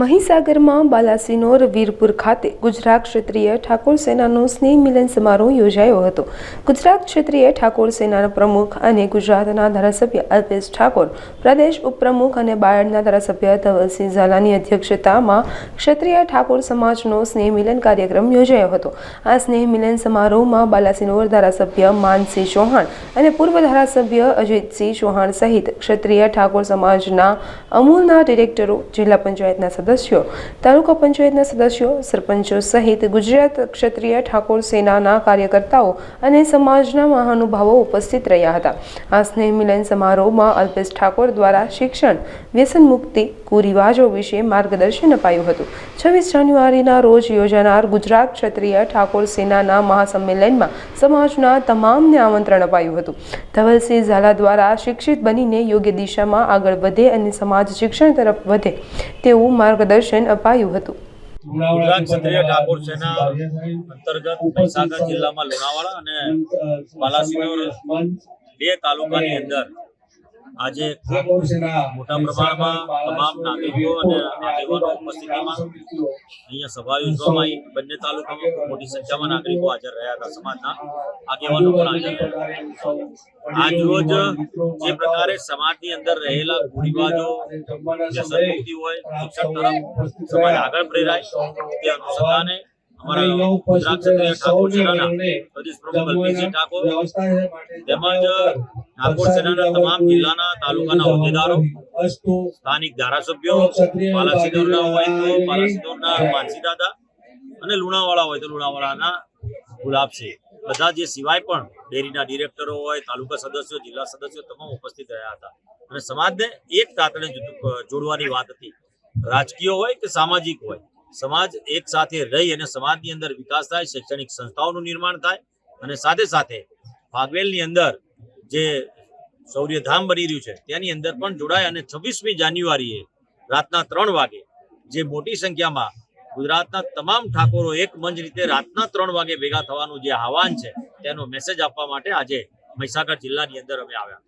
મહીસાગરમાં બાલાસિનોર વીરપુર ખાતે ગુજરાત ક્ષેત્રીય ઠાકોર સેનાનો સ્નેહ મિલન સમારોહ યોજાયો હતો. ગુજરાત ક્ષેત્રીય ઠાકોર સેનાના પ્રમુખ અને ગુજરાતના ધારાસભ્ય અલ્પેશ ઠાકોર, પ્રદેશ ઉપપ્રમુખ અને બાયડના ધારાસભ્ય ધવલસિંહ ઝાલાની અધ્યક્ષતામાં ક્ષત્રિય ઠાકોર સમાજનો સ્નેહ મિલન કાર્યક્રમ યોજાયો હતો. આ સ્નેહ મિલન સમારોહમાં બાલાસિનોર ધારાસભ્ય માનસિંહ ચૌહાણ અને પૂર્વ ધારાસભ્ય અજીતસિંહ ચૌહાણ સહિત ક્ષત્રિય ઠાકોર સમાજના અમૂલના ડિરેક્ટરો, જિલ્લા પંચાયતના સદસ્યો. તાલુકા પંચાયતના સદસ્યો, સરપંચો સહિત ગુજરાત ક્ષત્રિય ઠાકોર સેનાના કાર્યકર્તાઓ અને સમાજના મહાનુભાવો ઉપસ્થિત રહ્યા હતા. આ સ્નેહ મિલન સમારોહમાં અલ્પેશ ઠાકોર દ્વારા શિક્ષણ, વ્યસન મુક્તિ, કુરિવાજો વિશે માર્ગદર્શન અપાયું હતું. છવ્વીસ જાન્યુઆરીના રોજ યોજાનાર ગુજરાત ક્ષત્રિય ઠાકોર સેનાના મહાસંમેલનમાં સમાજના તમામને આમંત્રણ અપાયું હતું. ધવલસિંહ ઝાલા દ્વારા શિક્ષિત બનીને યોગ્ય દિશામાં આગળ વધે અને સમાજ શિક્ષણ તરફ વધે તેવું માર્ગદર્શન અપાયું હતું. ગુજરાત ક્ષત્રિય ઠાકોર સેના અંતર્ગત મહીસાગર જિલ્લામાં લુણાવાડા અને બાલાસિનોર બે તાલુકાની અંદર આજે મોટા પ્રમાણમાં તમામ નાગરિકો અને આગેવાનો ઉપસ્થિતિમાં અહીંયા સભા યોજવામાં આવી. બંને તાલુકામાં ખૂબ મોટી સંખ્યામાં નાગરિકો હાજર રહ્યા હતા. સમાજના આગેવાનો પણ હાજર રહ્યા આજ રોજ જે પ્રકારે સમાજની અંદર રહેલા કુરિવાજો વ્યસનમુક્તિ હોય શિક્ષણ તરફ સમાજ આગળ પ્રેરાય. તે અનુસંધાને અમારા ગુજરાત ક્ષત્રિય ઠાકોર સેનાના પ્રદેશ પ્રમુખ અલ્પેશજી ઠાકોર તેમજ ઠાકોર સેનાના તમામ જિલ્લાના તાલુકાના હોદ્દેદારો સ્થાનિક ધારાસભ્યો પાલાસિદોરના હોય તો પાલાસિદોરના માનસી દાદા અને લુણાવાડા હોય તો લુણાવાડાના ગુલાબસિંહ બધા જે સિવાય પણ ડેરીના ડિરેક્ટરો હોય તાલુકા સદસ્યો જિલ્લા સદસ્યો તમામ ઉપસ્થિત રહ્યા હતા. અને સમાજને એક તાતણે જોડવાની વાત હતી. રાજકીય હોય કે સામાજિક હોય સમાજ એક સાથે રહી અને સમાજની અંદર વિકાસ થાય શૈક્ષણિક સંસ્થાઓનું નિર્માણ થાય અને સાથે સાથે ફાગવેલની અંદર જે શૌર્યધામ બની રહ્યું છે, તેની અંદર પણ જોડાય અને છવ્વીસમી જાન્યુઆરીએ રાતના ત્રણ વાગે જે મોટી સંખ્યામાં ગુજરાતના તમામ ઠાકોરો એક મંચ રીતે રાતના ત્રણ વાગે ભેગા થવાનું જે આહવાન છે, તેનો મેસેજ આપવા માટે આજે મહીસાગર જિલ્લાની અંદર અમે આવ્યા.